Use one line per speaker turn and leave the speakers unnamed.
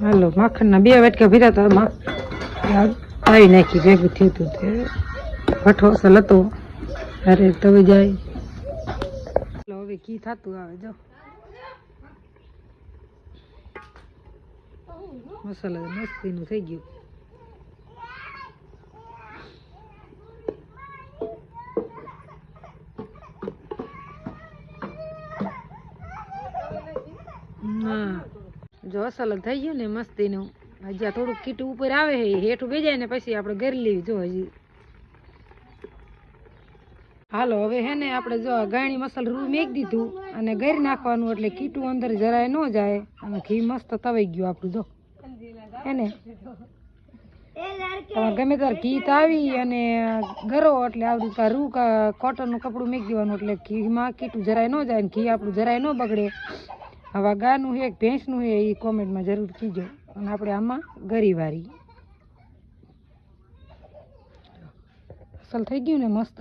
હાલો માખણના બે વાટકા ભીરા તો આવી નાખી ભેગું થયું હતું તે. ભઠ્ઠો અસલ હતો. અરે તવે જાય. હાલો, હવે કી થતું આવે જો. મસાલા મસ્તીનું થઈ ગયું. ના. જો અસલ થઈ ગયું ને મસ્તીનું. હજી આ થોડુંક કીટું ઉપર આવે છે હેઠું બેજાય ને પછી આપણે ઘર લેવી જો હજી. હાલો, હવે હે ને આપણે જો ગાણી મસાલ રૂ મેક દીધું અને ગરી નાખવાનું એટલે કીટું અંદર જરાય ન જાય. અને ઘી મસ્ત તવાઈ ગયું આપણું, જો. હે ને? ગમે ત્યારે ઘી તાવી અને ગરો એટલે આવડું કા રૂ કા કોટનનું કપડું મેક દેવાનું એટલે ઘીમાં કીટું જરાય ન જાય ઘી આપણું જરાય ન બગડે. હવે ગાનું હે, ભેંસનું હે એ કોમેન્ટમાં જરૂર કીજો. અને આપણે આમાં ગરીવારી. અસલ થઈ ગયું ને મસ્ત.